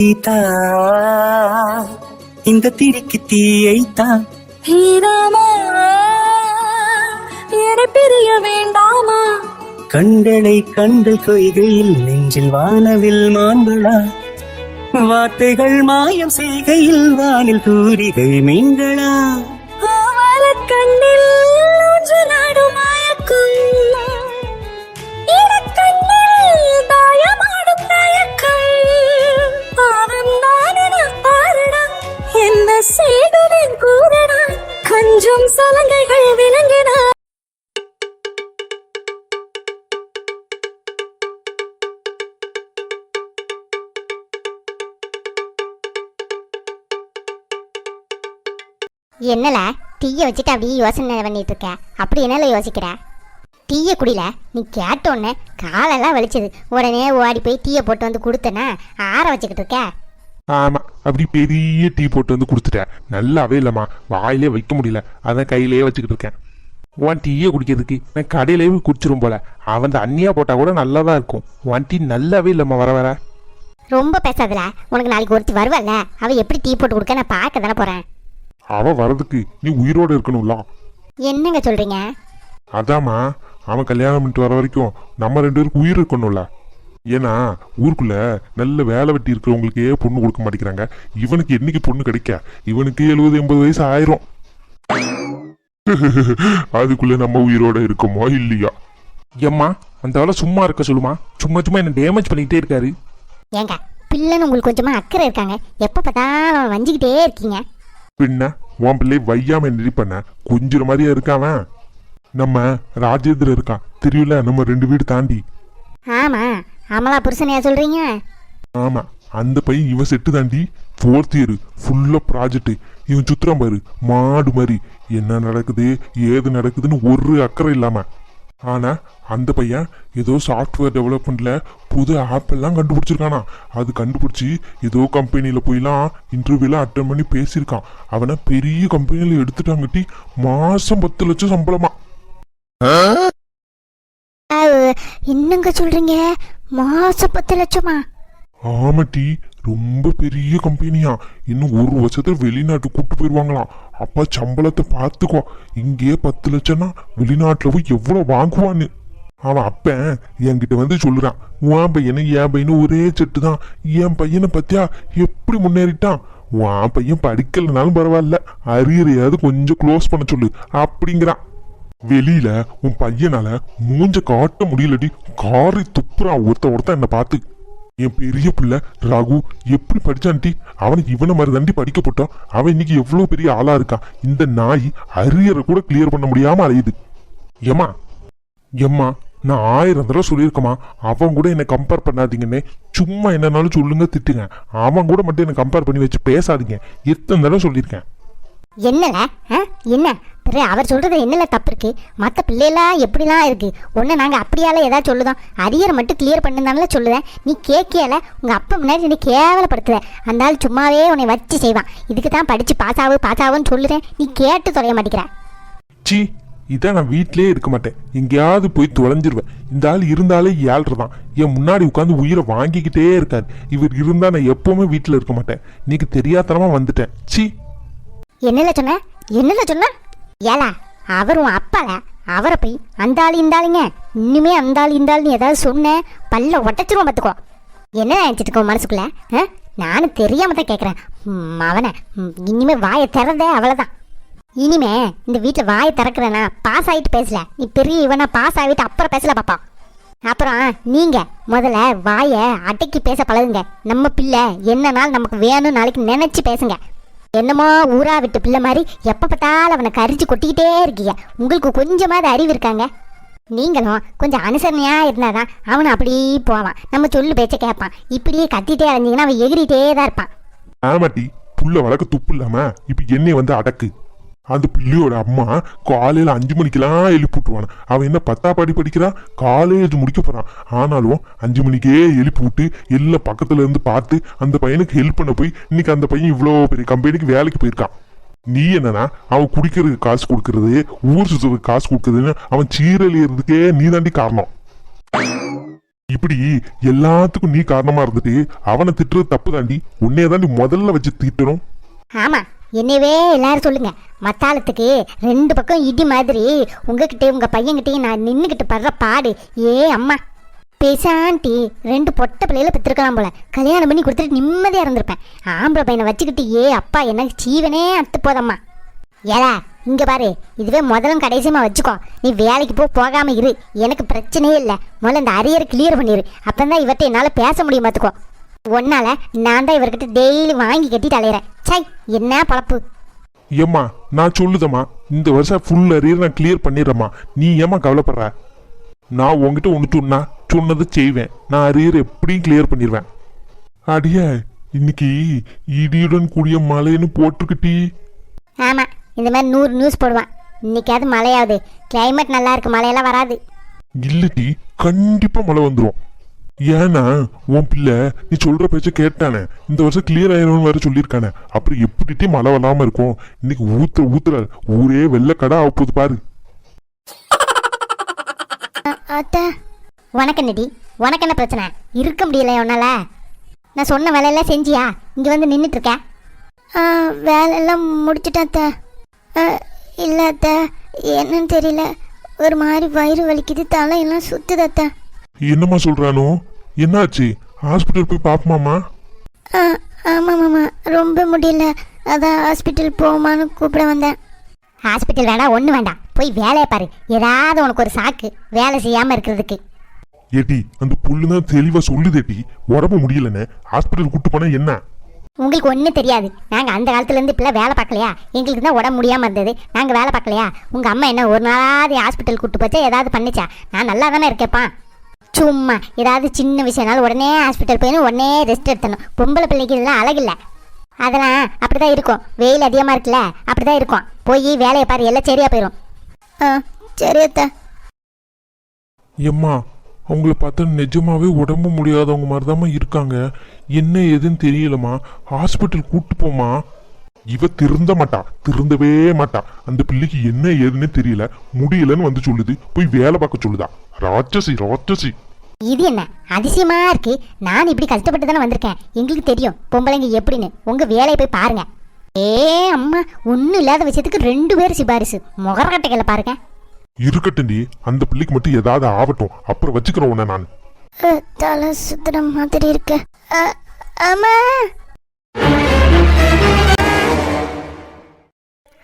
சீதா இந்த திரிக்கு தீயைத்தான் ஹீராமா என்னை பிரிய வேண்டாமா? கண்களை கண்டு கொய்கையில் நெஞ்சில் வானவில் மாண்பளா வார்த்தைகள் மாயம் செய்கையில் வானில் தூரிகை மீன்களா கண்ணில் ஊஞ்சலாடும் மயக்கம் என்ன செய்தவன் கொஞ்சம் சலங்கைகள் விளங்கினா. என்னல டீயை வச்சுட்டு அப்படியே யோசனை பண்ணிட்டு இருக்க? அப்படி என்னல யோசிக்கிற? டீயை குடில நீ கேட்டோன்னே காலெல்லாம் வலிச்சது. உடனே ஓடி போய் டீயை போட்டு வந்து கொடுத்தனா ஆற வச்சுக்கிட்டு இருக்க? ஆமா அப்படி பெரிய டீ போட்டு வந்து கொடுத்துட்டேன் நல்லாவே இல்லம்மா வாயிலே வைக்க முடியல. அதான் கையிலேயே வச்சுக்கிட்டு இருக்கேன். உன் டீயை குடிக்கிறதுக்கு நான் கடையிலேயே குடிச்சிரும் போல. அவன் அண்ணியா போட்டா கூட நல்லா தான் இருக்கும். உன் டீ நல்லாவே இல்லம்மா வர வர. ரொம்ப பேசாதல உனக்கு நாளைக்கு ஒருத்தி வருவல்ல அவ எப்படி டீ போட்டு கொடுக்க? நான் பார்க்க தானே போறேன். அவன் வர்றதுக்கு நீ உயிரோட இருக்கணும்ல. என்னங்க சொல்றீங்க? அதாம்மா அவன் கல்யாணம் பண்ணிட்டு வர வரைக்கும் நம்ம ரெண்டு பேருக்கு உயிர் இருக்கணும்ல. ஏன்னா ஊருக்குள்ள நல்ல வேலை வெட்டி இருக்கிறவங்களுக்கே பொண்ணு கொடுக்க மாட்டேங்கிறாங்க. இவனுக்கு என்னைக்கு பொண்ணு கிடைக்க? இவனுக்கு எழுபது எண்பது வயசு ஆயிரும். அதுக்குள்ள நம்ம உயிரோட இருக்கோமோ இல்லையா? ஏம்மா அந்த வேலை சும்மா இருக்க சொல்லுமா? சும்மா சும்மா என்ன டேமேஜ் பண்ணிக்கிட்டே இருக்காரு. ஏங்க பிள்ளைன்னு உங்களுக்கு கொஞ்சமா அக்கறை இருக்காங்க. எப்ப பார்த்தாலும் வஞ்சிக்கிட்டே இருக்கீங்க. பின்ன உன் பிள்ளை வையாம நெறி பண்ண? கொஞ்சம் மாதிரியா இருக்காவன் நம்ம ராஜேந்திர இருக்கான். தெரியல நம்ம ரெண்டு வீடு தாண்டி. ஆமா அமலா புருஷனையா சொல்றீங்க? ஆமா அந்த பையன் இவன் செட்டு தாண்டி ஃபோர்த் இயர் ஃபுல்லா ப்ராஜெக்ட் இவன் சுத்துறான் பாரு மாடு மாதிரி. என்ன நடக்குது ஏது நடக்குதுன்னு ஒரு அக்கறை இல்லாம. ஆனா அந்த பையன் ஏதோ சாஃப்ட்வேர் டெவலப்மெண்ட்ல புது ஆப் எல்லாம் கண்டுபிடிச்சிருக்கானா. அது கண்டுபிடிச்சி ஏதோ கம்பெனியில போயெல்லாம் இன்டர்வியூலாம் அட்டன் பண்ணி பேசியிருக்கான். அவனை பெரிய கம்பெனியில எடுத்துட்டாங்கட்டி மாசம் பத்து லட்சம் சம்பளமா. என்னங்க சொல்றீங்க? மாசம் பத்து லட்சமா? ஆமாட்டி ரொம்ப பெரிய கம்பெனியா. இன்னும் ஒரு வருஷத்துல வெளிநாட்டுக்கு கூட்டு போயிருவாங்களாம் அப்பா சம்பளத்தை பார்த்துக்கோ இங்கேயே பத்து லட்சம்னா வெளிநாட்டுல போய் எவ்வளவு வாங்குவான்னு. அவன் அப்பன் என்கிட்ட வந்து சொல்லுறான். உன் பையனு என் பையனு ஒரே செட்டு தான் என் பையனை பத்தியா? எப்படி முன்னேறிட்டான்? உன் பையன் படிக்கலனாலும் பரவாயில்ல. அரியறையாவது கொஞ்சம் க்ளோஸ் பண்ண சொல்லு. அப்படிங்கிறான். வெளியில உன் பையனால மூஞ்ச காட்ட முடியலடி. காரி துப்புறான் ஒருத்த ஒருத்தன் என்ன பார்த்து. என் பெரிய பிள்ளை ரகு எப்படி படிச்சான்டி? அவனுக்கு இவனை மாதிரி தாண்டி படிக்க போட்டான். அவன் இன்னைக்கு எவ்வளோ பெரிய ஆளா இருக்கான் இந்த நாய் அரியரை கூட கிளியர் பண்ண முடியாம அலையுது. ஏமா எம்மா நான் ஆயிரம் தடவை சொல்லியிருக்கமா அவன் கூட என்னை கம்பேர் பண்ணாதீங்கன்னு. சும்மா என்னன்னாலும் சொல்லுங்க திட்டுங்க. அவன் கூட மட்டும் என்னை கம்பேர் பண்ணி வச்சு பேசாதீங்க. எத்தனை தடவை சொல்லியிருக்கேன்? என்னல ஆ? என்ன? அவர் சொல்றது என்னல தப்பு இருக்கு மற்ற பிள்ளைலாம் எப்படிலாம் இருக்கு? ஒன்று நாங்கள் அப்படியால ஏதாவது சொல்லுதோம். அரியர் மட்டும் கிளியர் பண்ணிருந்தாங்களே சொல்லுதேன் நீ கேட்கல. உங்கள் அப்பா முன்னாடி நீ கேவலப்படுத்துவ அந்த ஆள் சும்மாவே உன்னை வச்சு செய்வான். இதுக்கு தான் படித்து பாஸ் ஆகு பாஸ் ஆகுன்னு சொல்லுறேன் நீ கேட்டு தொலைய மாட்டேங்கிற. சி இதான் நான் வீட்டிலே இருக்க மாட்டேன். எங்கேயாவது போய் தொலைஞ்சிருவேன். இந்த ஆள் இருந்தாலே ஏழ்றதான். என் முன்னாடி உட்காந்து உயிரை வாங்கிக்கிட்டே இருக்காரு. இவர் இருந்தால் நான் எப்போவுமே வீட்டில் இருக்க மாட்டேன். இன்னைக்கு தெரியாதனமாக வந்துட்டேன். சி என்னல சொன்ன? என்னல சொன்ன? ஏலா அவர் உன் அப்பால அவரை போய் அந்த ஆள் இந்த ஆளுங்க இனிமே அந்த ஆள் இந்த ஆள்னு ஏதாவது சொன்னேன் பல்ல உடச்சிருவோம் பார்த்துக்கோ என்ன நினச்சிட்டு இருக்கோம் மனசுக்குள்ள? ஆ? நானும் தெரியாம தான் கேட்குறேன் அவனை இனிமே வாயை திறந்த அவ்வளோதான் இனிமே இந்த வீட்டில் வாயை திறக்கிறேன்னா பாஸ் ஆகிட்டு பேசல. நீ பெரிய இவனா பாஸ் ஆகிட்டு அப்புறம் பேசல பாப்பா. அப்புறம் நீங்க முதல்ல வாயை அடக்கி பேச பழகுங்க. நம்ம பிள்ளை என்ன நாள் நமக்கு வேணும் நாளைக்கு நினைச்சு பேசுங்க. என்னமோ ஊரா விட்டு பிள்ளை மாதிரி எப்போ பார்த்தாலும் அவனை கரிச்சு கொட்டிக்கிட்டே இருக்கீங்க உங்களுக்கு கொஞ்சமாவது அறிவு இருக்காங்க? நீங்களும் கொஞ்சம் அனுசரணையாக இருந்தால் தான் அவனை அப்படியே போவான். நம்ம சொல்லு பேச்ச கேட்பான். இப்படியே கத்திட்டே அலைஞ்சிங்கன்னா அவன் எகிரிட்டே தான் இருப்பான். ஆமாட்டி புள்ள வழக்கு துப்பு இல்லாமல் இப்போ என்னை வந்து அடக்கு. அந்த பிள்ளையோட அம்மா காலையில் அஞ்சு மணிக்கெல்லாம் எழுப்பிவிட்டுருவான் அவன் என்ன பத்தா பாடி படிக்கிறான் காலேஜ் முடிக்க போகிறான் ஆனாலும் அஞ்சு மணிக்கே எழுப்பி விட்டு எல்லாம் பக்கத்துல இருந்து பார்த்து அந்த பையனுக்கு ஹெல்ப் பண்ண போய் இன்னைக்கு அந்த பையன் இவ்வளோ பெரிய கம்பெனிக்கு வேலைக்கு போயிருக்கான். நீ என்னன்னா அவன் குடிக்கிறதுக்கு காசு கொடுக்கறது ஊர் சுற்றுறதுக்கு காசு கொடுக்குறதுன்னு அவன் சீரழியறதுக்கே நீ தாண்டி காரணம். இப்படி எல்லாத்துக்கும் நீ காரணமா இருந்துட்டு அவனை திட்டுறது தப்பு தாண்டி உன்னைய தாண்டி முதல்ல வச்சு திட்டணும். ஆமா. என்னவே எல்லாரும் சொல்லுங்க. மத்தாளத்துக்கு ரெண்டு பக்கம் இடி மாதிரி உங்ககிட்ட உங்க பையன்கிட்டயும் நான் நின்றுக்கிட்டு படுற பாடு. ஏ அம்மா. பேசாண்டி ரெண்டு பொட்டை பிள்ளையில பெற்றிருக்கலாம் போல. கல்யாணம் பண்ணி கொடுத்துட்டு நிம்மதியா இருந்திருப்பேன். ஆம்பளை பையனை வச்சுக்கிட்டு ஏ அப்பா எனக்கு ஜீவனே அத்து போதம்மா. ஏலா இங்க பாரு. இதுவே முதலும் கடைசியமா வச்சுக்கோ. நீ வேலைக்கு போ போகாம இரு. எனக்கு பிரச்சனையே இல்லை. முதல்ல இந்த அரியரை கிளியர் பண்ணிடு அப்பதான் இவர்கிட்ட என்னால் பேச முடியும் பார்த்துக்கோ ஒன்னால நான் தான் இவர்கிட்ட டெய்லி வாங்கி கட்டிட்டு அலையிறேன். சை என்ன பழப்பு? ஏம்மா நான் சொல்லுதம்மா. இந்த வருஷம் ஃபுல் அரியர் நான் கிளியர் பண்ணிடுறேம்மா. நீ ஏம்மா கவலைப்படுற? நான் உன்கிட்ட ஒன்று சொன்னா சொன்னதை செய்வேன். நான் அரியர் எப்படியும் கிளியர் பண்ணிடுவேன். அடியே இன்னைக்கு இடியுடன் கூடிய மழைன்னு போட்டிருக்குட்டி ஆமா இந்த மாதிரி நூறு நியூஸ் போடுவான். இன்னைக்காவது மழையாவது. கிளைமேட் நல்லா இருக்கு மழையெல்லாம் வராது. இல்லட்டி கண்டிப்பா மழை வந்துடும் ஏன்னா உன் பிள்ளை நீ சொல்ற பேச்ச கேட்டானே. இந்த வருஷம் கிளியர் ஆயிரும்னு வேற சொல்லியிருக்கானே. அப்புறம் எப்படிட்டி மழை வராம இருக்கும்? இன்னைக்கு ஊத்துற ஊத்துற ஊரே வெள்ளக்கடா ஆக போகுது பாரு. அத்தா. உனக்கு என்னடி உனக்கு என்ன பிரச்சனை? இருக்க முடியல உன்னால. நான் சொன்ன வேலையெல்லாம் செஞ்சியா? இங்க வந்து நின்றுட்டு இருக்க வேலையெல்லாம் முடிச்சிட்டேன் அத்தா. இல்லை அத்தா. என்னன்னு தெரியல. ஒரு மாதிரி வயிறு வலிக்குது தலையெல்லாம் சுத்துது அத்தா. என்னம்மா சொல்றானோ என்னாச்சு? ஹாஸ்பிட்டல் போய் பாப்போமாமா ஆமாம் மாமா. ரொம்ப முடியல. அதான் ஹாஸ்பிட்டல் போமான்னு கூப்பிட வந்தேன். ஹாஸ்பிட்டல் வேண்டாம் ஒன்றும் வேண்டாம். போய் வேலையை பாரு. ஏதாவது உனக்கு ஒரு சாக்கு. வேலை செய்யாமல் இருக்கிறதுக்கு. ஏட்டி அந்த புல்லுதான் தெளிவா சொல்லுதேட்டி உடம்பு முடியலன்னு ஹாஸ்பிட்டல் கூட்டு போனா என்ன? உங்களுக்கு ஒன்றும் தெரியாது. நாங்கள் அந்த காலத்துலேருந்து இப்பெல்லாம் வேலை பார்க்கலையா? எங்களுக்கு தான் உடம்பு முடியாமல் இருந்தது. நாங்கள் வேலை பார்க்கலையா? உங்கள் அம்மா என்ன ஒரு நாளாவது ஹாஸ்பிட்டல் கூட்டு போச்சா? ஏதாவது பண்ணுச்சா? நான் நல்லா தானே இருக்கேப்பா சும்மா ஏதாவது சின்ன விஷயம்னாலும் உடனே ஹாஸ்பிட்டல் போயின்னு உடனே ரெஸ்ட் எடுத்தணும் பொம்பளை பிள்ளைக்கு இதெல்லாம் அழகில்ல. அதெல்லாம் அப்படி தான் இருக்கும். வெயில் அதிகமாக இருக்குல்ல அப்படி தான் இருக்கும். போய் வேலையை பாரு எல்லாம் சரியாக போயிடும் ஆ சரி எம்மா அவங்கள பார்த்தா நிஜமாவே உடம்பு முடியாதவங்க மாதிரிதாம்மா இருக்காங்க. என்ன ஏதுன்னு தெரியலம்மா. ஹாஸ்பிட்டல் கூட்டு போமா இவ திருந்த மாட்டா திருந்தவே மாட்டா. அந்த பிள்ளைக்கு என்ன ஏதுன்னு தெரியல. முடியலன்னு வந்து சொல்லுது. போய் வேலை பார்க்க சொல்லுதா. ராட்சசி ராட்சசி. இது என்ன? அதிசயமா இருக்கு. நான் இப்படி கஷ்டப்பட்டு தானே வந்திருக்கேன். எங்களுக்கு தெரியும். பொம்பளைங்க எப்படின்னு. உங்க வேலையை போய் பாருங்க. ஏ அம்மா ஒன்றும் இல்லாத விஷயத்துக்கு ரெண்டு பேர் சிபாரிசு. முகரக்கட்டைகளை பாருங்க. இருக்கட்டும்டி. அந்த பிள்ளைக்கு மட்டும் ஏதாவது ஆகட்டும். அப்புறம் வச்சுக்கிறோம் உன்னை நான். தலை சுத்துற மாதிரி இருக்கு. அம்மா!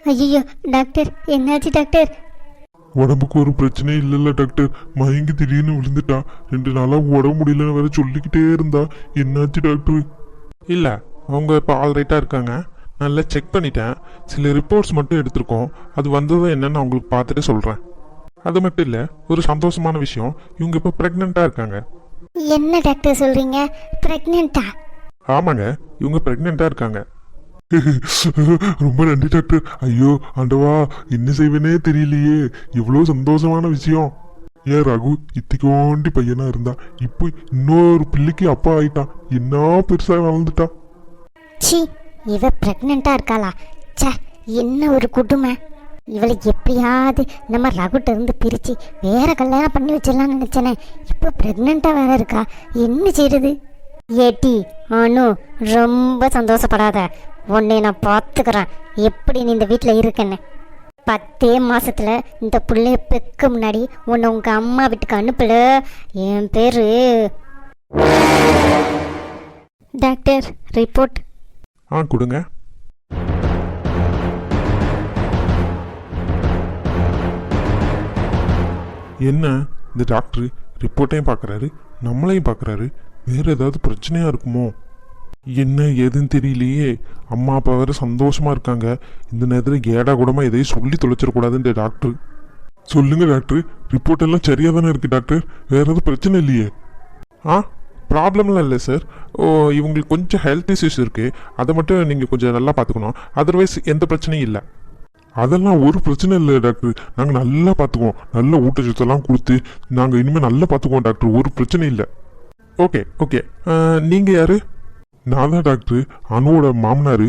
ஐயோ டாக்டர். என்னாச்சு டாக்டர்? உடம்புக்கு ஒரு பிரச்சனையும் இல்லைல்ல டாக்டர் மயங்கி திடீர்னு விழுந்துட்டா. ரெண்டு நாளா உடம்பு முடியலன்னு வேற சொல்லிக்கிட்டே இருந்தா. என்னாச்சு டாக்டர் இல்லை அவங்க இப்போ ஆல்ரைட்டாக இருக்காங்க. நல்லா செக் பண்ணிட்டேன். சில ரிப்போர்ட்ஸ் மட்டும் எடுத்திருக்கோம். அது வந்ததும் என்னன்னு அவங்களுக்கு பார்த்துட்டு சொல்கிறேன் அது மட்டும் இல்லை ஒரு சந்தோஷமான விஷயம். இவங்க இப்போ ப்ரெக்னெண்ட்டாக இருக்காங்க. என்ன டாக்டர் சொல்றீங்க? பிரெக்னெண்டா ஆமாங்க இவங்க ப்ரெக்னெண்ட்டாக இருக்காங்க. ரொம்ப நன்றி டாக்டர். ஐயோ ஆண்டவா என்ன செய்வேனே தெரியலையே. இவ்வளோ சந்தோஷமான விஷயம். ஏன் ரகு? இத்திக்கோண்டி பையனா இருந்தா. இப்போ இன்னொரு பிள்ளைக்கு அப்பா ஆயிட்டான். என்ன பெருசா வளர்ந்துட்டான்? சி இவ பிரெக்னெண்டா இருக்காளா? ச்சே என்ன ஒரு குடுமை. இவளை எப்படியாவது நம்ம ரகுட்ட இருந்து பிரிச்சு வேற கல்யாணம் பண்ணி வச்சிடலாம்னு நினைச்சேனே. இப்போ பிரெக்னெண்டா வேற இருக்கா? என்ன செய்யறது ஏட்டி அனு ரொம்ப சந்தோஷப்படாத. உன்னை நான் பார்த்துக்கிறேன். எப்படி நீ இந்த வீட்டில் இருக்கேன்னு? பத்தே மாதத்தில் இந்த பிள்ளைய பெக்க முன்னாடி உன்னை உங்கள் அம்மா வீட்டுக்கு அனுப்பல. என் பேர் டாக்டர் ரிப்போர்ட். ஆ கொடுங்க. என்ன? இந்த டாக்டர் ரிப்போர்ட்டையும் பார்க்குறாரு நம்மளையும் பார்க்குறாரு வேற ஏதாவது பிரச்சனையா இருக்குமோ? என்ன ஏதுன்னு தெரியலையே. அம்மா அப்பா வேற சந்தோஷமா இருக்காங்க. இந்த நேரத்தில் ஏடா கூடமா எதையும் சொல்லி தொலைச்சிடக்கூடாதுன்ற டாக்டர். சொல்லுங்க டாக்டர். ரிப்போர்ட் எல்லாம் சரியா தானே இருக்கு டாக்டர். வேற எதுவும் பிரச்சனை இல்லையே. ஆ? ப்ராப்ளம்லாம் இல்லை சார் ஓ இவங்களுக்கு கொஞ்சம் ஹெல்த் இஷ்யூஸ் இருக்குது அதை மட்டும் நீங்கள் கொஞ்சம் நல்லா பார்த்துக்கணும். அதர்வைஸ் எந்த பிரச்சனையும் இல்லை. அதெல்லாம் ஒரு பிரச்சனை இல்லை டாக்டர். நாங்கள் நல்லா பார்த்துக்குவோம். நல்ல ஊட்டச்சத்தெல்லாம் கொடுத்து நாங்கள் இனிமேல் நல்லா பார்த்துக்குவோம் டாக்டர். ஒரு பிரச்சனை இல்லை. Okay okay. நீங்கள் யார்? நான் தான் டாக்டர். அனுவோட மாமனார்.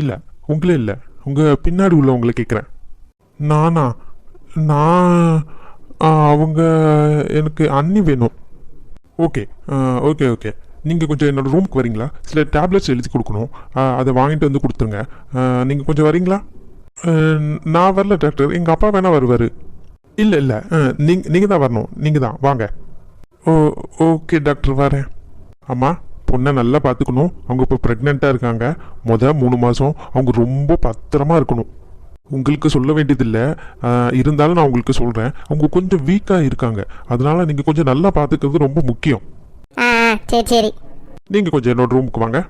இல்லை உங்களே இல்லை. உங்கள் பின்னாடி உள்ளவங்களை கேட்குறேன் நானா? நான் அவங்க எனக்கு அண்ணி வேணும். Okay okay okay. நீங்கள் கொஞ்சம் என்னோட ரூமுக்கு வரீங்களா? சில டேப்லெட்ஸ் எழுதி கொடுக்கணும். அதை வாங்கிட்டு வந்து கொடுத்துருங்க. நீங்கள் கொஞ்சம் வரீங்களா? நான் வரல டாக்டர். எங்கள் அப்பா வேணால் வருவார். இல்லை இல்லை. நீங்கள் நீங்கள் தான் வரணும். நீங்கள் தான். வாங்க. ஓ ஓகே டாக்டர் வரேன். அம்மா பொண்ணை நல்லா பார்த்துக்கணும். அவங்க இப்போ ப்ரெக்னெண்ட்டாக இருக்காங்க. மொதல் மூணு மாதம் அவங்க ரொம்ப பத்திரமா இருக்கணும். உங்களுக்கு சொல்ல வேண்டியதில்லை. இருந்தாலும் நான் உங்களுக்கு சொல்கிறேன் அவங்க கொஞ்சம் வீக்காக இருக்காங்க. அதனால நீங்கள் கொஞ்சம் நல்லா பார்த்துக்கிறது ரொம்ப முக்கியம். சரி சரி. நீங்கள் கொஞ்சம் என்னோட ரூமுக்கு வாங்க.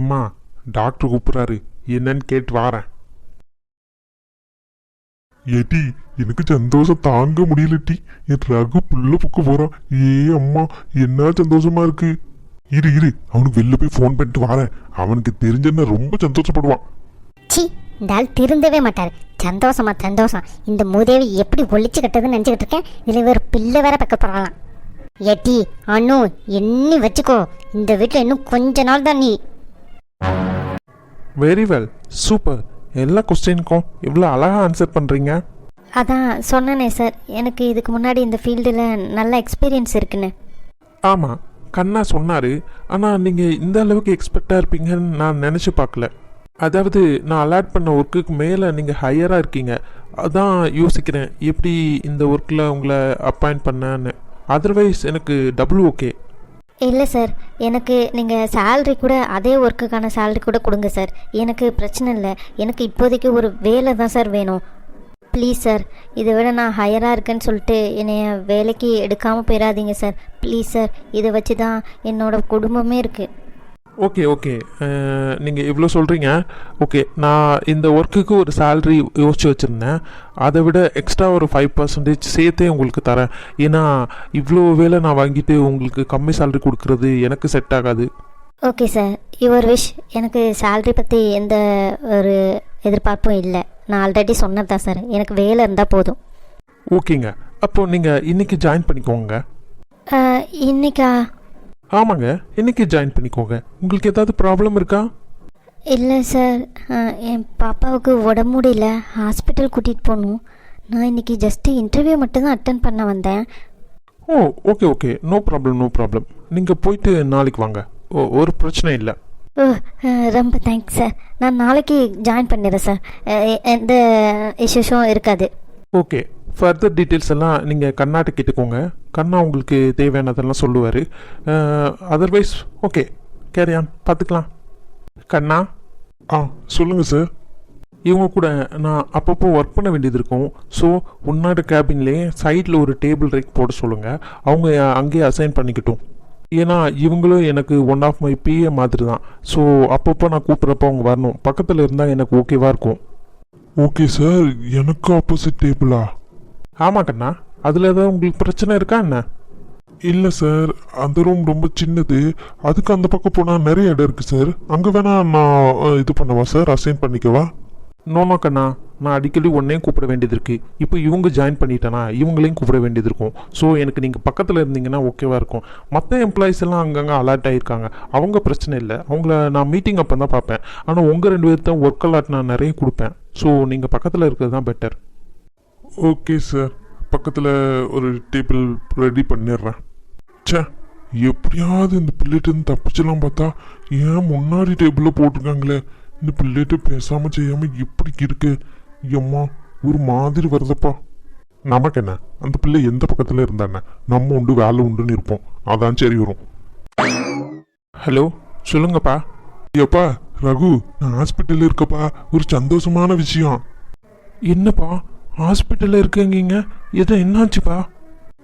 ஏம்மா டாக்டர் கூப்பிட்றாரு. என்னன்னு கேட்டு வாரேன். ஏடி எனக்கு சந்தோஷம் தாங்க முடியலட்டி. என் ரகு புள்ள புக்க போறான். ஏ அம்மா என்ன சந்தோஷமா இருக்கு? இரு இரு அவனுக்கு வெளில போய் ஃபோன் பண்ணிட்டு வரேன். அவனுக்கு தெரிஞ்சன்னா ரொம்ப சந்தோஷப்படுவான். சி இந்த ஆள் திருந்தவே மாட்டார். சந்தோஷமா சந்தோஷம். இந்த மூதேவி எப்படி ஒழிச்சு கட்டதுன்னு நினச்சிக்கிட்டு இருக்கேன். இதில் வேறு பிள்ளை வேற பக்க போகலாம் ஏட்டி அனு எண்ணி வச்சுக்கோ. இந்த வீட்டில் இன்னும் கொஞ்ச நாள் தான் நீ. வெரி வெல் சூப்பர் எல்லா கொஸ்டினுக்கும் இவ்வளோ அழகாக ஆன்சர் பண்ணுறீங்க அதான் சொன்னனே சார் எனக்கு இதுக்கு முன்னாடி இந்த ஃபீல்டில் நல்ல எக்ஸ்பீரியன்ஸ் இருக்குன்னு. ஆமாம் கண்ணா சொன்னார். ஆனால் நீங்கள் இந்த அளவுக்கு எக்ஸ்பெக்டாக இருப்பீங்கன்னு நான் நினச்சி பார்க்கல. அதாவது நான் அலாட் பண்ண ஒர்க்குக்கு மேலே நீங்கள் ஹையராக இருக்கீங்க. அதான் யோசிக்கிறேன் எப்படி இந்த ஒர்க்கில் உங்களை அப்பாயிண்ட் பண்ணேன்னு. அதர்வைஸ் எனக்கு டபுள் ஓகே இல்லை சார். எனக்கு நீங்கள் சேல்ரி கூட அதே ஒர்க்குக்கான சேல்ரி கூட கொடுங்க சார். எனக்கு பிரச்சனை இல்லை. எனக்கு இப்போதைக்கு ஒரு வேலை தான் சார் வேணும். ப்ளீஸ் சார் இதை விட நான் ஹையராக இருக்கேன்னு சொல்லிட்டு என்னைய வேலைக்கு எடுக்காமல் போயிடாதீங்க சார். ப்ளீஸ் சார் இதை வச்சு தான் என்னோடய குடும்பமே இருக்குது ஓகே ஓகே நீங்கள் இவ்வளோ சொல்கிறீங்க ஓகே நான் இந்த ஒர்க்குக்கு ஒரு salary யோசிச்சு வச்சுருந்தேன். அதை விட எக்ஸ்ட்ரா ஒரு ஃபைவ் பர்சன்டேஜ் சேர்த்தே உங்களுக்கு தரேன். ஏன்னா இவ்வளோ வேலை நான் வாங்கிட்டு உங்களுக்கு கம்மி salary கொடுக்கறது எனக்கு செட் ஆகாது. ஓகே சார் யுவர் விஷ் எனக்கு சேல்ரி பற்றி எந்த ஒரு எதிர்பார்ப்பும் இல்லை. நான் ஆல்ரெடி சொன்னது தான் சார் எனக்கு வேலை இருந்தால் போதும். ஓகேங்க அப்போது நீங்கள் இன்றைக்கி ஜாயின் பண்ணிக்கோங்க. இன்னைக்கா? ஆமாங்க இன்றைக்கி ஜாயின் பண்ணிக்கோங்க. உங்களுக்கு ஏதாவது ப்ராப்ளம் இருக்கா? இல்லை சார் என் பாப்பாவுக்கு உடம்பு முடியல. ஹாஸ்பிட்டல் கூட்டிகிட்டு போகணும். நான் இன்னைக்கு ஜஸ்ட்டு இன்டர்வியூ மட்டும்தான் அட்டன் பண்ண வந்தேன். ஓ okay okay no problem no problem நீங்கள் போயிட்டு நாளைக்கு வாங்க. ஓ ஒரு பிரச்சனை இல்லை. ஓ ரொம்ப தேங்க்ஸ் சார் நான் நாளைக்கு ஜாயின் பண்ணிடுறேன் சார் எந்த இஷ்யூஸும் இருக்காது. ஓகே ஃபர்தர் டீட்டெயில்ஸ் எல்லாம் நீங்கள் கண்ணாட்ட கேட்டுக்கோங்க. கண்ணா உங்களுக்கு தேவையானதெல்லாம் சொல்லுவார். அதர்வைஸ் ஓகே கேரியான் பார்த்துக்கலாம். கண்ணா? ஆ சொல்லுங்க சார் இவங்க கூட நான் அப்பப்போ ஒர்க் பண்ண வேண்டியது இருக்கும். ஸோ உன்னோட கேபின்லேயே சைடில் ஒரு டேபிள் ரேக் போட சொல்லுங்கள் அவங்க அங்கேயே அசைன் பண்ணிக்கட்டும். ஏன்னா இவங்களும் எனக்கு ஒன் ஆஃப் மை பிஏ மாதிரி தான் ஸோ அப்பப்போ நான் கூப்பிட்றப்ப அவங்க வரணும். பக்கத்தில் இருந்தால் எனக்கு ஓகேவாக இருக்கும். ஓகே சார் எனக்கு ஆப்போசிட் டேபிளா ஆமாம் கண்ணா. அதில் ஏதாவது உங்களுக்கு பிரச்சனை இருக்கா என்ன? இல்ல சார் அந்த ரூம் ரொம்ப சின்னது. அதுக்கு அந்த பக்கம் போனா நிறைய இடம் இருக்கு சார். அங்க வேணா நான் இது பண்ணவா சார்? அசைன் பண்ணிக்கவா? நோனோ கண்ணா. நான் அடிக்கடி ஒன்றையும் கூப்பிட வேண்டியது இருக்குது இப்போ இவங்க ஜாயின் பண்ணிட்டேனா? இவங்களையும் கூப்பிட வேண்டியது இருக்கும். ஸோ எனக்கு நீங்கள் பக்கத்தில் இருந்தீங்கன்னா ஓகேவாக இருக்கும். மற்ற எம்ப்ளாயிஸ் எல்லாம் அங்கங்கே அலர்ட் ஆகியிருக்காங்க அவங்க பிரச்சனை இல்லை. அவங்கள நான் மீட்டிங் அப்போ தான் பார்ப்பேன். ஆனால் உங்கள் ரெண்டு பேர்த்த ஒர்க் அலாட் நான் நிறைய கொடுப்பேன். ஸோ நீங்கள் பக்கத்தில் இருக்கிறது தான் பெட்டர் ஓகே சார் பக்கத்துல ஒரு டேபிள் ரெடி பண்ணிடுறேன். ச்சே எப்படியாவது இந்த பிள்ளைகிட்ட இருந்து தப்பிச்சலாம் பார்த்தா ஏன் முன்னாடி டேபிளில் போட்டிருக்காங்களே? இந்த பிள்ளைகிட்ட பேசாம செய்யாம எப்படி இருக்கு. எம்மா ஒரு மாதிரி வருதப்பா. நமக்கு என்ன? அந்த பிள்ளை எந்த பக்கத்துல இருந்தானே? நம்ம உண்டு வேலை உண்டுன்னு இருப்போம். அதான் சரி வரும். ஹலோ சொல்லுங்கப்பா. எப்பா ரகு நான் ஹாஸ்பிட்டல்ல இருக்கப்பா ஒரு சந்தோஷமான விஷயம். என்னப்பா? ஹாஸ்பிட்டலில் இருக்கீங்க? எது என்னாச்சுப்பா?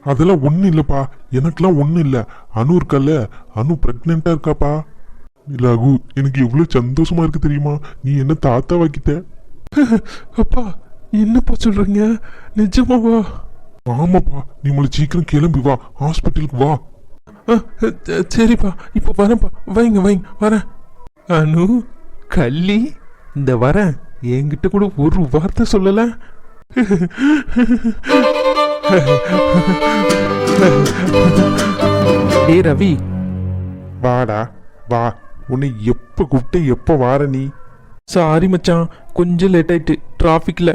அதெல்லாம் ஒன்றும் இல்லைப்பா. எனக்கெல்லாம் ஒன்றும் இல்லை. அனு இருக்கல்ல. அனு ப்ரெக்னெண்ட்டாக இருக்காப்பா. ரகு எனக்கு எவ்வளோ சந்தோஷமா இருக்கு தெரியுமா? நீ என்ன தாத்தா வாக்கிட்ட? அப்பா என்னப்பா சொல்கிறீங்க நிஜமாவா? ஆமாப்பா. நீ மொழி சீக்கிரம் கிளம்பி வா. ஹாஸ்பிட்டலுக்கு வா. சரிப்பா. இப்போ வரேன்ப்பா. வைங்க வைங்க. வரேன். அனு கள்ளி இந்த வரேன். என்கிட்ட கூட ஒரு வார்த்தை சொல்லல. ஏ ரவி. வாடா வா. உன்னை எப்போ கூப்பிட்டு எப்போ வார நீ? சாரி மச்சான் கொஞ்சம் லேட் ஆயிட்டு டிராஃபிக்கில்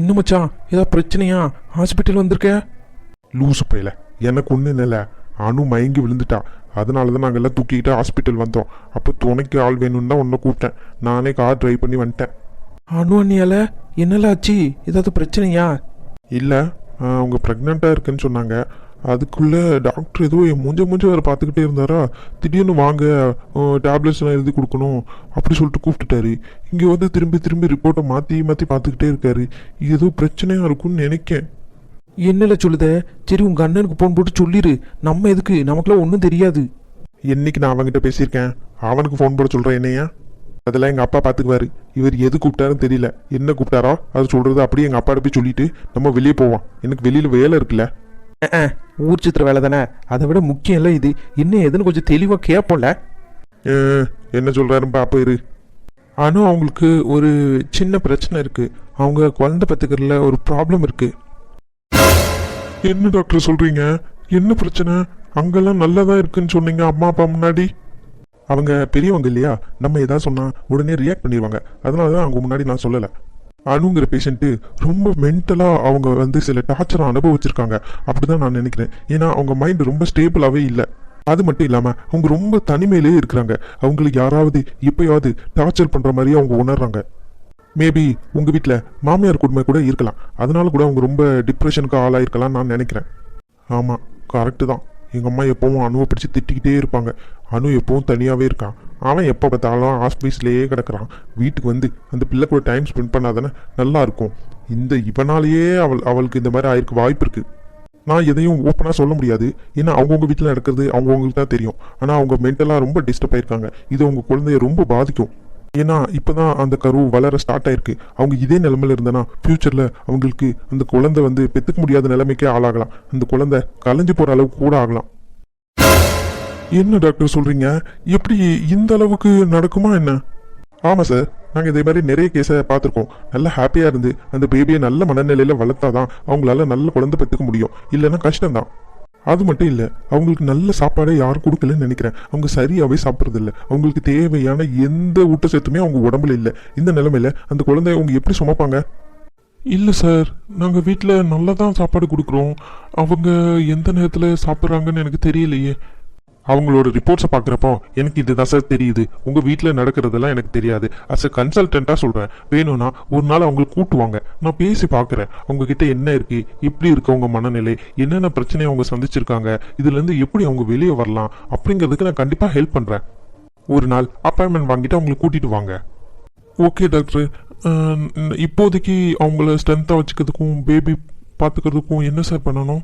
என்ன மச்சான் ஏதாவது பிரச்சனையா? ஹாஸ்பிட்டல் வந்திருக்க? லூசு பையல. எனக்கு ஒன்றும் இல்லை அணு மயங்கி விழுந்துட்டா. அதனால தான் நாங்கள் எல்லாம் தூக்கிக்கிட்டு ஹாஸ்பிட்டல் வந்தோம். அப்போ துணைக்கு ஆள் வேணும்னு தான் உன்னை கூப்பிட்டேன். நானே கார் டிரைவ் பண்ணி வந்துட்டேன். அனு அண்ணியால? என்னல ஆச்சு? ஏதாவது பிரச்சனையா? இல்லை. அவங்க ப்ரெக்னெண்ட்டாக இருக்குன்னு சொன்னாங்க. அதுக்குள்ளே டாக்டர் ஏதோ என் மூஞ்ச மூஞ்ச வேறு பார்த்துக்கிட்டே இருந்தாரா? திடீர்னு வாங்க டேப்லெட்ஸ்லாம் எழுதி கொடுக்கணும். அப்படி சொல்லிட்டு கூப்பிட்டுட்டாரு. இங்கே வந்து திரும்பி திரும்பி ரிப்போர்ட்டை மாற்றி மாற்றி பார்த்துக்கிட்டே இருக்காரு. ஏதோ பிரச்சனையாக இருக்கும்னு நினைக்கேன். என்னல சொல்லுத? சரி உங்க அண்ணனுக்கு போன் போட்டு சொல்லிரு. நம்ம எதுக்கு? நமக்குலாம் ஒன்றும் தெரியாது. என்னைக்கு நான் அவன்கிட்ட பேசியிருக்கேன்? அவனுக்கு ஃபோன் போட சொல்கிறேன் என்னையா? அதெல்லாம் எங்கள் அப்பா பார்த்துக்குவாரு இவர் எது கூப்பிட்டாருன்னு தெரியல. என்ன கூப்பிட்டாரோ அது சொல்கிறது அப்படியே எங்கள் அப்பாட்ட போய் சொல்லிட்டு நம்ம வெளியே போவோம். எனக்கு வெளியில் வேலை இருக்குல்ல. ஊர் சித்திர வேலை தானே? அதை விட முக்கியம் இல்லை இது. என்ன எதுன்னு கொஞ்சம் தெளிவாக கேட்போம்ல என்ன சொல்கிறாருன்னு பாப்பா இரு. அனு அவங்களுக்கு ஒரு சின்ன பிரச்சனை இருக்கு. அவங்க குழந்தை பத்துக்கிறதுல ஒரு ப்ராப்ளம் இருக்கு. என்ன டாக்டர் சொல்கிறீங்க என்ன பிரச்சனை? அங்கெல்லாம் நல்லதா இருக்குன்னு சொன்னீங்க அம்மா அப்பா முன்னாடி. அவங்க பெரியவங்க இல்லையா? நம்ம ஏதாவது சொன்னால் உடனே ரியாக்ட் பண்ணிடுவாங்க அதனால தான் அவங்க முன்னாடி நான் சொல்லலை. அணுங்கிற பேஷண்ட்டு ரொம்ப மென்டலாக அவங்க வந்து சில டார்ச்சரை அனுபவிச்சிருக்காங்க. அப்படிதான் நான் நினைக்கிறேன். ஏன்னா அவங்க மைண்ட் ரொம்ப ஸ்டேபிளாகவே இல்லை. அது மட்டும் இல்லாமல் அவங்க ரொம்ப தனிமையிலேயே இருக்கிறாங்க. அவங்களுக்கு யாராவது எப்பயாவது டார்ச்சர் பண்ணுற மாதிரியே அவங்க உணர்றாங்க. மேபி உங்கள் வீட்டில் மாமியார் கொடுமை கூட இருக்கலாம். அதனால கூட அவங்க ரொம்ப டிப்ரெஷனுக்கு ஆளாயிருக்கலாம்னு நான் நினைக்கிறேன். ஆமாம் கரெக்டு தான். எங்கள் அம்மா எப்போவும் அணுவை பிடிச்சி திட்டிக்கிட்டே இருப்பாங்க. அணு எப்போவும் தனியாகவே இருக்கான் அவன் எப்போ பார்த்தாலும் ஆஸ்பீஸ்லேயே கிடக்குறான். வீட்டுக்கு வந்து அந்த பிள்ளை கூட டைம் ஸ்பெண்ட் பண்ணாதானே நல்லா இருக்கும். இந்த இவனாலேயே அவள் அவளுக்கு இந்த மாதிரி ஆயிருக்கு வாய்ப்பு இருக்குது நான் எதையும் ஓப்பனாக சொல்ல முடியாது. ஏன்னா அவங்கவுங்க வீட்டில் நடக்கிறது அவங்கவுங்களுக்கு தான் தெரியும். ஆனால் அவங்க மென்டலாக ரொம்ப டிஸ்டர்ப் ஆயிருக்காங்க. இது அவங்க குழந்தைய ரொம்ப பாதிக்கும். ஏன்னா இப்போதான் அந்த கரு வளர ஸ்டார்ட் ஆயிருக்கு. அவங்க இதே நிலைமையில இருந்தனா ஃப்யூச்சரில் அவங்களுக்கு அந்த குழந்தை வந்து பெற்றுக்க முடியாத நிலைமைக்கே ஆளாகலாம். அந்த குழந்தை கலைஞ்சு போகிற அளவுக்கு கூட ஆகலாம். என்ன டாக்டர் சொல்கிறீங்க எப்படி இந்த அளவுக்கு நடக்குமா என்ன? ஆமாம் சார் நாங்கள் இதே மாதிரி நிறைய கேஸை பார்த்துருக்கோம். நல்லா ஹாப்பியாக இருந்து அந்த பேபியை நல்ல மனநிலையில் வளர்த்தா தான் அவங்களால நல்ல குழந்தை பெற்றுக்க முடியும். இல்லைன்னா கஷ்டம்தான். அது மட்டும் இல்லை அவங்களுக்கு நல்ல சாப்பாடை யாரும் கொடுக்கலன்னு நினைக்கிறேன். அவங்க சரியாகவே சாப்பிட்றதில்ல. அவங்களுக்கு தேவையான எந்த ஊட்டச்சத்துமே அவங்க உடம்புல இல்லை. இந்த நிலமையில அந்த குழந்தைய அவங்க எப்படி சுமப்பாங்க? இல்லை சார் நாங்கள் வீட்டில் நல்லா தான் சாப்பாடு கொடுக்குறோம். அவங்க எந்த நேரத்தில் சாப்பிட்றாங்கன்னு எனக்கு தெரியலையே. அவங்களோட ரிப்போர்ட்ஸை பார்க்குறப்போ எனக்கு இதுதான் சார் தெரியுது. உங்கள் வீட்டில் நடக்கிறதெல்லாம் எனக்கு தெரியாது. அஸ் அ கன்சல்டண்ட்டாக சொல்கிறேன் வேணும்னா ஒரு நாள் அவங்களை கூட்டுவாங்க நான் பேசி பார்க்குறேன். உங்ககிட்ட என்ன இருக்குது எப்படி இருக்கு அவங்க மனநிலை. என்னென்ன பிரச்சனையை அவங்க சந்திச்சிருக்காங்க? இதுலேருந்து எப்படி அவங்க வெளியே வரலாம்? அப்படிங்கிறதுக்கு நான் கண்டிப்பாக ஹெல்ப் பண்ணுறேன் ஒரு நாள் அப்பாயின்மெண்ட் வாங்கிட்டு அவங்களை கூட்டிகிட்டு வாங்க. ஓகே டாக்டர் இப்போதைக்கு அவங்கள ஸ்ட்ரென்த்தாக வச்சுக்கிறதுக்கும் பேபி பார்த்துக்கிறதுக்கும் என்ன சார் பண்ணணும்?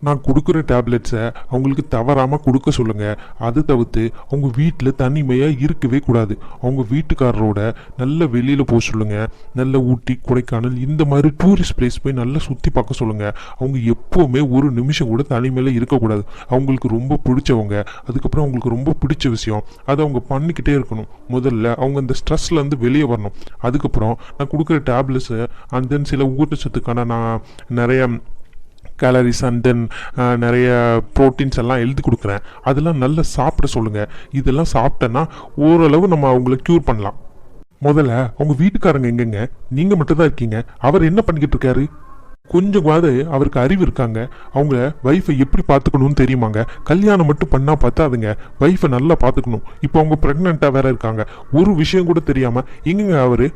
நான் கொடுக்குற டேப்லெட்ஸை அவங்களுக்கு தவறாமல் கொடுக்க சொல்லுங்கள் அது தவிர்த்து அவங்க வீட்டில் தனிமையாக இருக்கவே கூடாது. அவங்க வீட்டுக்காரரோட நல்ல வெளியில் போக சொல்லுங்கள் நல்ல ஊட்டி கொடைக்கானல் இந்த மாதிரி டூரிஸ்ட் பிளேஸ் போய் நல்லா சுற்றி பார்க்க சொல்லுங்கள் அவங்க எப்போவுமே ஒரு நிமிஷம் கூட தனிமையில் இருக்கக்கூடாது அவங்களுக்கு ரொம்ப பிடிச்சவங்க. அதுக்கப்புறம் அவங்களுக்கு ரொம்ப பிடிச்ச விஷயம். அதை அவங்க பண்ணிக்கிட்டே இருக்கணும். முதல்ல அவங்க அந்த ஸ்ட்ரெஸ்லேருந்து வெளியே வரணும். அதுக்கப்புறம் நான் கொடுக்குற டேப்லெட்ஸு அண்ட் தென் சில ஊட்டச்சத்துக்கான நான் நிறைய கேலரிஸ் அண்ட் தென் நிறைய ப்ரோட்டீன்ஸ் எல்லாம் எழுதி கொடுக்குறேன். அதெல்லாம் நல்லா சாப்பிட சொல்லுங்கள் இதெல்லாம் சாப்பிட்டேன்னா ஓரளவு நம்ம அவங்கள க்யூர் பண்ணலாம். முதல்ல அவங்க வீட்டுக்காரங்க எங்கெங்க? நீங்கள் மட்டும்தான் இருக்கீங்க. அவர் என்ன பண்ணிக்கிட்டு இருக்காரு? கொஞ்சமாவது அவருக்கு அறிவு இருக்காங்க. அவங்க ஒய்ஃபை எப்படி பார்த்துக்கணும்னு தெரியுமாங்க? கல்யாணம் மட்டும் பண்ணால் பார்த்தாதுங்க ஒய்ஃபை நல்லா பார்த்துக்கணும். இப்போ அவங்க ப்ரெக்னெண்ட்டாக வேற இருக்காங்க. ஒரு விஷயம் கூட தெரியாமல் எங்கங்க அவர்?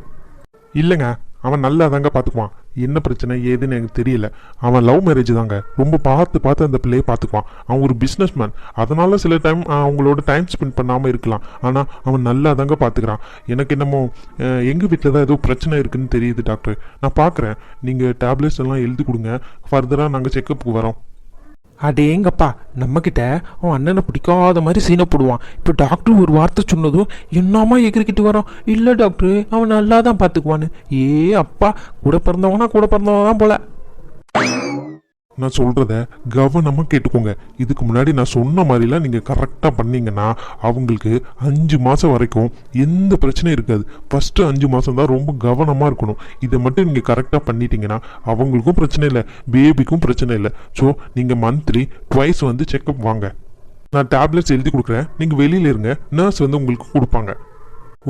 இல்லைங்க. அவன் நல்லா தாங்க பார்த்துக்குவான். என்ன பிரச்சனை ஏதுன்னு எனக்கு தெரியல. அவன் லவ் மேரேஜ் தாங்க. ரொம்ப பார்த்து பார்த்து அந்த பிள்ளையை பார்த்துக்குவான். அவன் ஒரு பிஸ்னஸ் மேன் அதனால சில டைம் அவங்களோட டைம் ஸ்பெண்ட் பண்ணாமல் இருக்கலாம். ஆனால் அவன் நல்லா தாங்க பார்த்துக்கிறான். எனக்கு என்னமோ எங்கள் வீட்டில் தான் ஏதோ பிரச்சனை இருக்குன்னு தெரியுது டாக்டர் நான் பார்க்குறேன். நீங்கள் டேப்லெட்ஸ் எல்லாம் எழுதி கொடுங்க. ஃபர்தராக நாங்கள் செக்கப்புக்கு வரோம். அடேங்கப்பா நம்மக்கிட்ட அவன் அண்ணனை பிடிக்காத மாதிரி சீனை போடுவான். இப்போ டாக்டர் ஒரு வார்த்தை சொன்னதும் என்னம்மா எகிரிக்கிட்டு வரோம் இல்லை டாக்டர் அவன் நல்லா தான் பார்த்துக்குவான்னு. ஏ அப்பா கூட பிறந்தவனா கூட பிறந்தவன் தான் போல. நான் சொல்கிறத கவனமாக கேட்டுக்கோங்க. இதுக்கு முன்னாடி நான் சொன்ன மாதிரிலாம் நீங்கள் கரெக்டாக பண்ணீங்கன்னா அவங்களுக்கு அஞ்சு மாதம் வரைக்கும் எந்த பிரச்சனையும் இருக்காது. ஃபஸ்ட்டு அஞ்சு மாதம் தான் ரொம்ப கவனமாக இருக்கணும். இதை மட்டும் நீங்கள் கரெக்டாக பண்ணிட்டீங்கன்னா அவங்களுக்கும் பிரச்சனை இல்லை பேபிக்கும் பிரச்சனை இல்லை. ஸோ நீங்கள் மந்த்லி ட்வைஸ் வந்து செக்கப் வாங்க. நான் டேப்லெட்ஸ் எழுதி கொடுக்குறேன். நீங்கள் வெளியில் இருங்க. நர்ஸ் வந்து உங்களுக்கு கொடுப்பாங்க.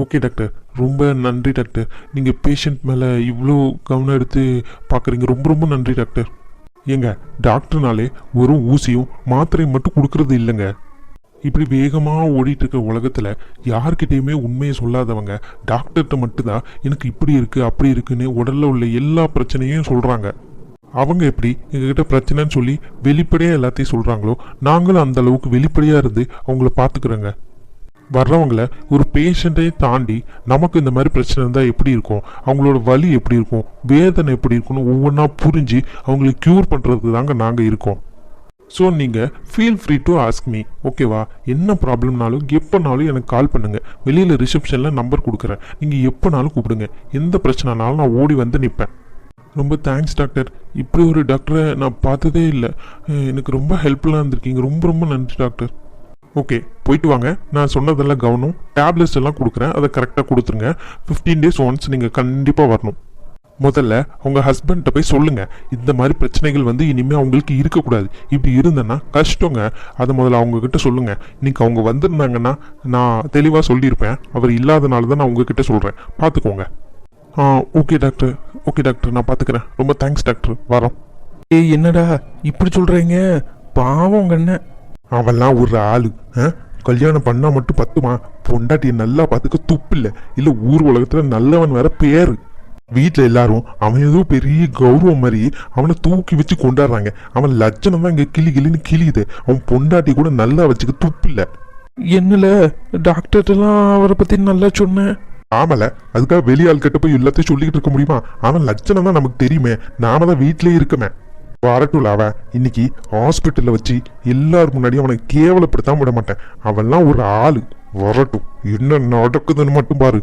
ஓகே டாக்டர் ரொம்ப நன்றி டாக்டர் நீங்கள் பேஷண்ட் மேலே இவ்வளோ கவனம் எடுத்து பார்க்குறீங்க. ரொம்ப ரொம்ப நன்றி டாக்டர் ஏங்க டாக்டர்னாலே ஒரு ஊசியும் மாத்திரையும் மட்டும் கொடுக்கறது இல்லைங்க. இப்படி வேகமாக ஓடிட்டு இருக்க உலகத்தில் யார்கிட்டயுமே உண்மையை சொல்லாதவங்க டாக்டர்கிட்ட மட்டும்தான் எனக்கு இப்படி இருக்குது அப்படி இருக்குன்னு உடலில் உள்ள எல்லா பிரச்சனையும் சொல்கிறாங்க அவங்க எப்படி எங்ககிட்ட பிரச்சனைன்னு சொல்லி வெளிப்படையாக எல்லாத்தையும் சொல்கிறாங்களோ நாங்களும் அந்த அளவுக்கு வெளிப்படையாக இருந்து அவங்கள பார்த்துக்கிறோங்க வர்றவங்கள ஒரு பேஷண்ட்டையும் தாண்டி நமக்கு இந்த மாதிரி பிரச்சனை இருந்தால் எப்படி இருக்கும்? அவங்களோட வலி எப்படி இருக்கும்? வேதனை எப்படி இருக்கும்னு ஒவ்வொன்றா புரிஞ்சு அவங்களை க்யூர் பண்ணுறதுக்கு தாங்க நாங்கள் இருக்கோம். ஸோ நீங்கள் feel free to ask me ஓகேவா என்ன ப்ராப்ளம்னாலும் எப்போனாலும் எனக்கு கால் பண்ணுங்கள் வெளியில் ரிசப்ஷனில் நம்பர் கொடுக்குறேன். நீங்கள் எப்போனாலும் கூப்பிடுங்க. எந்த பிரச்சனைனாலும் நான் ஓடி வந்து நிற்பேன் ரொம்ப தேங்க்ஸ் டாக்டர் இப்படி ஒரு டாக்டரை நான் பார்த்ததே இல்லை. எனக்கு ரொம்ப ஹெல்ப்ஃபுல்லாக இருந்திருக்கீங்க. ரொம்ப ரொம்ப நன்றி டாக்டர் ஓகே போயிட்டு வாங்க. நான் சொன்னதெல்லாம் கவனம். டேப்லெட்ஸ் எல்லாம் கொடுக்குறேன். அதை கரெக்டாக கொடுத்துருங்க. ஃபிஃப்டீன் டேஸ் ஒன்ஸ் நீங்கள் கண்டிப்பாக வரணும். முதல்ல உங்கள் ஹஸ்பண்ட்கிட்ட போய் சொல்லுங்கள் இந்த மாதிரி பிரச்சனைகள் வந்து இனிமேல் அவங்களுக்கு இருக்கக்கூடாது. இப்படி இருந்தேன்னா கஷ்டங்க. அதை முதல்ல அவங்கக்கிட்ட சொல்லுங்கள் இன்றைக்கி அவங்க வந்திருந்தாங்கன்னா நான் தெளிவாக சொல்லியிருப்பேன். அவர் இல்லாதனால தான் நான் உங்ககிட்ட சொல்கிறேன் பார்த்துக்கோங்க. ஆ ஓகே டாக்டர் ஓகே டாக்டர் நான் பார்த்துக்கிறேன். ரொம்ப தேங்க்ஸ் டாக்டர் வரோம். ஏய் என்னடா? இப்படி சொல்கிறீங்க பாவம் கண்ண அவன்லாம் ஒரு ஆளு ஆ? கல்யாணம் பண்ணால் மட்டும் பத்துமா? பொண்டாட்டியை நல்லா பார்த்துக்க துப்பு இல்லை. இல்லை ஊர் உலகத்தில் நல்லவன் வேற பேரு. வீட்டில் எல்லாரும் அவன் ஏதோ பெரிய கௌரவம் மாதிரி அவனை தூக்கி வச்சு கொண்டாடுறாங்க. அவன் லட்சணம் தான் இங்கே கிளி கிளின்னு கிளியுது. அவன் பொண்டாட்டி கூட நல்லா வச்சுக்க துப்பு இல்லை. என்னல டாக்டர்லாம் அவரை பற்றி நல்லா சொன்னேன் ஆமல அதுக்காக வெளியாள் கிட்ட போய் எல்லாத்தையும் சொல்லிக்கிட்டு இருக்க முடியுமா? அவன் லட்சணம் தான் நமக்கு தெரியுமே. நாம தான் வீட்டிலேயே இருக்கமே. வரட்டும் அவன். இன்னைக்கு ஹாஸ்பிட்டலில் வச்சு எல்லாரும் முன்னாடியும் அவனை கேவலப்படுத்தாம விட மாட்டேன். அவெல்லாம் ஒரு ஆள். வரட்டும். என்ன நடக்குதுன்னு மட்டும் பாரு.